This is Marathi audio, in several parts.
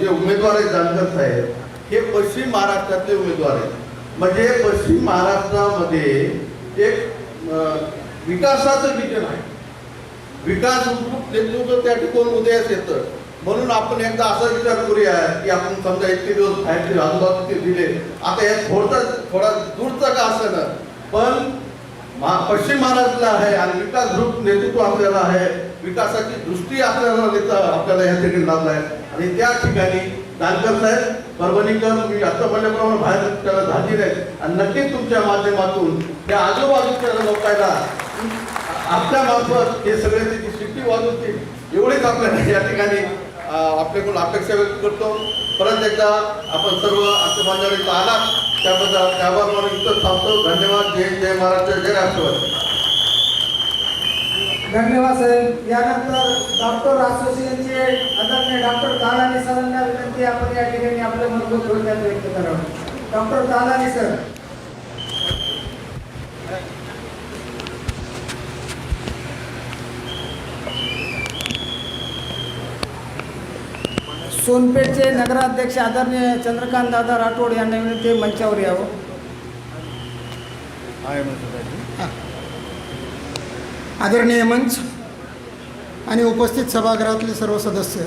जे उमेदवार आहेत जानकर साहेब हे पश्चिम महाराष्ट्रातले उमेदवार आहेत. म्हणजे पश्चिम महाराष्ट्रामध्ये एक विकासाचं विजन आहे. विकास नेतृत्व त्या ठिकाणी उदयास येतं. म्हणून आपण एकदा असा विचार करूया की आपण समजा इतके दिवस बाहेरचे राजूबाजूचे दिले. आता या थोडा थोडा दूरचा का असं पण पश्चिम महाराष्ट्राला आहे आणि विकास ग्रुप नेतृत्व आपल्याला आहे. विकासाची दृष्टी आपल्याला देतं आपल्याला या ठिकाणी लाभला आहे. आणि त्या ठिकाणी दानकर साहेब परभणीकर मी आता म्हणल्याप्रमाणे बाहेर त्याला झाली नाही आणि नक्कीच तुमच्या माध्यमातून त्या आजूबाजूच्या लोकांना आपल्या मार्फत हे सगळे त्याची शिट्टी वाजवतील एवढीच आपल्याला या ठिकाणी आपल्याकडून अपेक्षा व्यक्त करतो. परत एकदा आपण सर्व आमच्या मंडळीत आलात. त्याबद्दल त्यावर म्हणून इथं थांबतो. धन्यवाद. जय जय महाराष्ट्र जय राष्ट्रवादी. धन्यवाद साहेब. यानंतर डॉक्टर असोसिएशनचे आदरणीय डॉक्टर तालानी सरांना विनंती आपण या ठिकाणी आपलं मनोगत थोडक्यात व्यक्त करावं. Doctor तालानी sir. सोनपेठचे नगराध्यक्ष आदरणीय चंद्रकांत दादा राठोड यांना विनंती आहे, मंचावर यावं. आदरणीय मंच आणि उपस्थित सभागृहातले सर्व सदस्य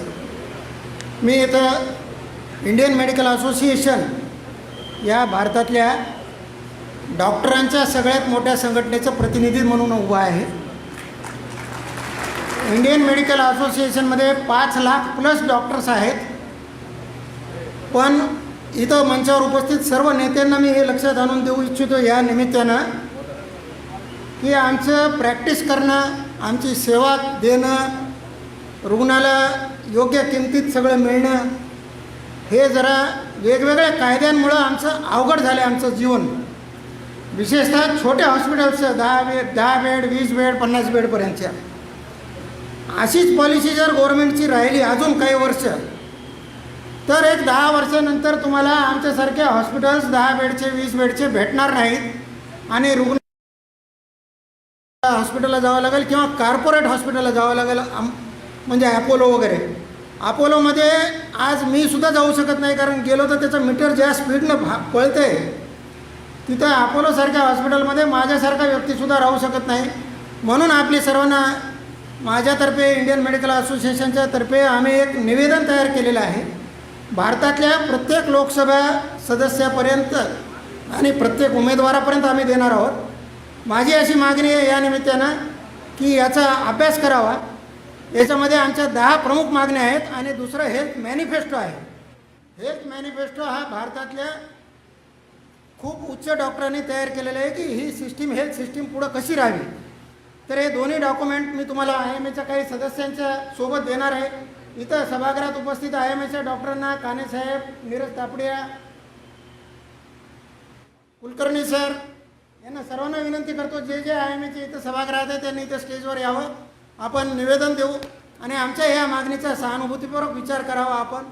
मी इथं इंडियन मेडिकल असोसिएशन या भारतातल्या डॉक्टरांच्या सगळ्यात मोठ्या संघटनेचं प्रतिनिधी म्हणून उभा आहे. इंडियन मेडिकल असोसिएशनमध्ये पाच लाख प्लस डॉक्टर्स आहेत. पण इथं मंचावर उपस्थित सर्व नेत्यांना मी हे लक्षात आणून देऊ इच्छितो या निमित्तानं की आमचं प्रॅक्टिस करणं आमची सेवा देणं रुग्णाला योग्य किमतीत सगळं मिळणं हे जरा वेगवेगळ्या कायद्यांमुळं आमचं अवघड झालं आहे आमचं जीवन. विशेषतः छोट्या हॉस्पिटल्सचं दहा बेड दहा बेड वीस बेड पन्नास बेडपर्यंतच्या. अशीच पॉलिसी जर गव्हर्नमेंटची राहिली अजून काही वर्ष तर एक दहा वर्षानंतर तुम्हाला आमच्यासारख्या हॉस्पिटल्स दहा बेडचे वीस बेडचे भेटणार नाहीत. आणि रुग्ण हॉस्पिटलला जावं लागेल किंवा कार्पोरेट हॉस्पिटलला जावं लागेल आम- म्हणजे अपोलो वगैरे. अपोलोमध्ये आज मी सुद्धा जाऊ शकत नाही कारण गेलो तर त्याचं मीटर ज्या स्पीडनं भा पळतं आहे तिथं अपोलोसारख्या हॉस्पिटलमध्ये माझ्यासारखा व्यक्तीसुद्धा राहू शकत नाही. म्हणून आपली सर्वांना माझ्यातर्फे इंडियन मेडिकल असोसिएशनच्या तर्फे आम्ही एक निवेदन तयार केलेलं आहे. भारतातल्या प्रत्येक लोकसभा सदस्यापर्यंत आणि प्रत्येक उमेदवारापर्यंत आम्ही देणार आहोत. माझी अशी मागणी आहे या निमित्तानं की याचा अभ्यास करावा. याच्यामध्ये आमच्या दहा प्रमुख मागण्या आहेत आणि दुसरं हेल्थ मॅनिफेस्टो आहे. हेल्थ मॅनिफेस्टो हा भारतातल्या खूप उच्च डॉक्टरांनी तयार केलेलं आहे की ही सिस्टीम हेल्थ सिस्टीम पुढं कशी राहावी? तर हे दोन्ही डॉक्युमेंट मी तुम्हाला आय एम एच्या काही सदस्यांच्या सोबत देणार आहे. इथं सभागृहात उपस्थित आय एम एच्या डॉक्टरांना कानेसाहेब नीरज तापडिया कुलकर्णी सर यांना सर्वांना विनंती करतो जे जे आय एम एचे इथं सभागृहात आहे त्यांनी इथं स्टेजवर यावं. आपण निवेदन देऊ आणि आमच्या ह्या मागणीचा सहानुभूतीपूर्वक विचार करावा आपण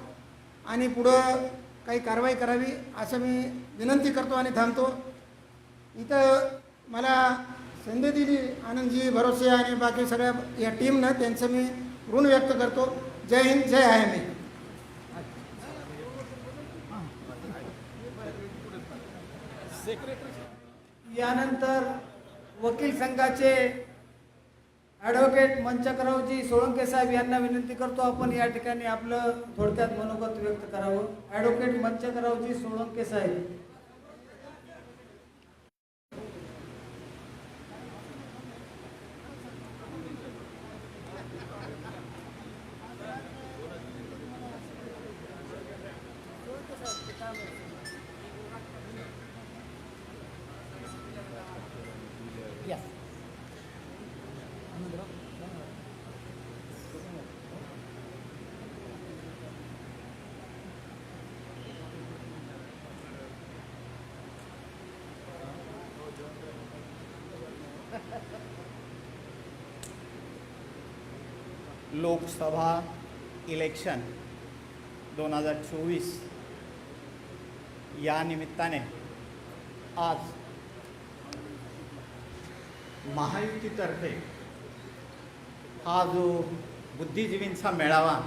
आणि पुढं काही कारवाई करावी असं मी विनंती करतो आणि थांबतो. इथं मला संधी दिली आनंदजी भरोसे आणि बाकी सगळ्या या टीमनं त्यांचं मी ऋण व्यक्त करतो. जय हिंद जय आहे मी. यानंतर वकील संघाचे ॲडव्होकेट मंचकरावजी सोळंके साहेब यांना विनंती करतो आपण या ठिकाणी आपलं थोडक्यात मनोगत व्यक्त करावं. ॲडव्होकेट मंचकरावजी सोळंके साहेब. लोकसभा इलेक्शन दोन हजार चोवीस. या निमित्ताने आज महायुतीतर्फे हा जो बुद्धिजीवींचा मेळावा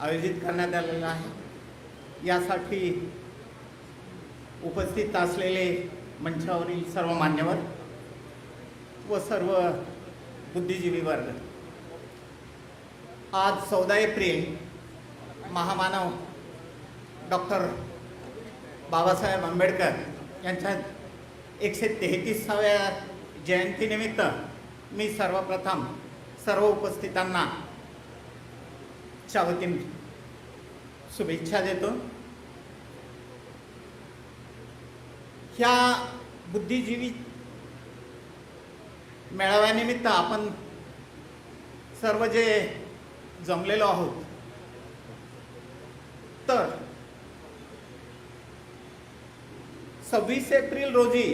आयोजित करण्यात आलेला आहे यासाठी उपस्थित असलेले मंचावरील सर्व मान्यवर व सर्व बुद्धिजीवी वर्ग. आज चौदा एप्रिल महामानव डॉक्टर बाबासाहेब आंबेडकर यांच्या एकशे तेहतीसाव्या जयंतीनिमित्त मी सर्वप्रथम सर्व उपस्थितांना च्या वतीने शुभेच्छा देतो. ह्या बुद्धिजीवी मेळाव्यानिमित्त आपण सर्व जे जमलेलो आहोत. तर सव्वीस एप्रिल रोजी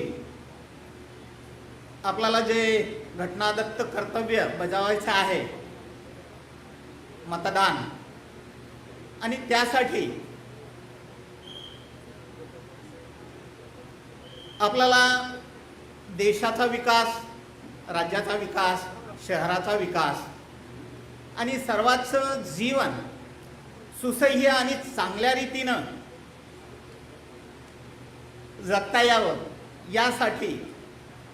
आपल्याला जे घटनादत्त कर्तव्य बजावायचं आहे मतदान. आणि त्यासाठी आपल्याला देशाचा विकास राज्याचा विकास शहराचा विकास आणि सर्वांचं जीवन सुसह्य आणि चांगल्या रीतीनं जगता यावं यासाठी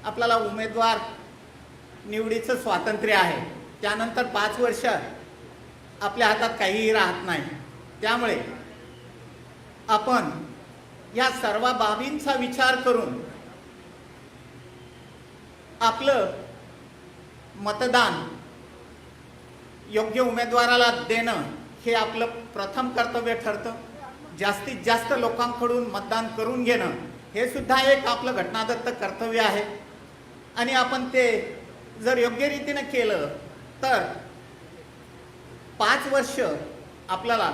आपल्याला उमेदवार निवडीचं स्वातंत्र्य आहे. त्यानंतर पाच वर्ष आपल्या हातात काहीही राहत नाही. त्यामुळे आपण या सर्व बाबींचा विचार करून आपलं मतदान योग्य उमेदवाराला देणं हे आपलं प्रथम कर्तव्य ठरतं. जास्तीत जास्त लोकांकडून मतदान करून घेणं हे सुद्धा एक आपलं घटनादत्त कर्तव्य आहे. आणि आपण ते जर योग्य रीतीनं केलं तर पाच वर्ष आपल्याला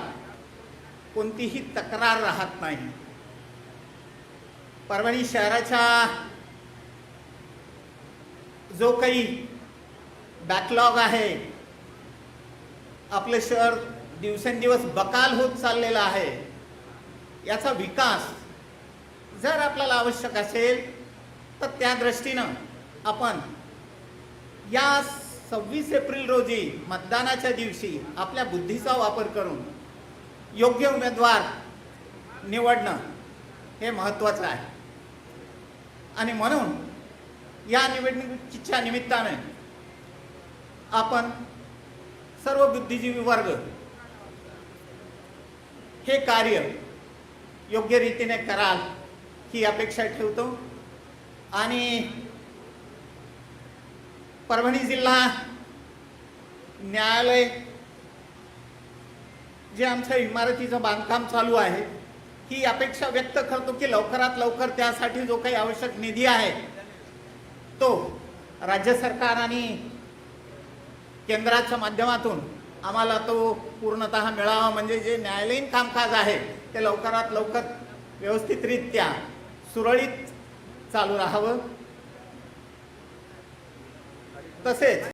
कोणतीही तक्रार राहत नाही. परभणी शहराच्या जो काही बॅकलॉग आहे आपलं शहर दिवसेंदिवस बकाल होत चाललेलं आहे. याचा विकास जर आपल्याला आवश्यक असेल तर त्या दृष्टीनं आपण या सव्वीस एप्रिल रोजी मतदानाच्या दिवशी आपल्या बुद्धीचा वापर करून योग्य उमेदवार निवडणं हे महत्त्वाचं आहे. आणि म्हणून या निवडणुकीच्या निमित्ताने आपण सर्व बुद्धिजीवी वर्ग. हे कार्य योग्य रीतीने कराल ही अपेक्षा ठेवतो. आणि परभणी जिल्हा न्यायालय जे आमच्या इमारतीचं बांधकाम चालू आहे ही अपेक्षा व्यक्त करतो की लवकरात लवकर त्यासाठी जो काही आवश्यक निधी आहे तो राज्य सरकार आणि केंद्राच्या माध्यमातून आम्हाला तो पूर्णतः मिळावा. म्हणजे जे न्यायालयीन कामकाज आहे ते लवकरात लवकर व्यवस्थितरित्या सुरळीत चालू राहावं. तसेच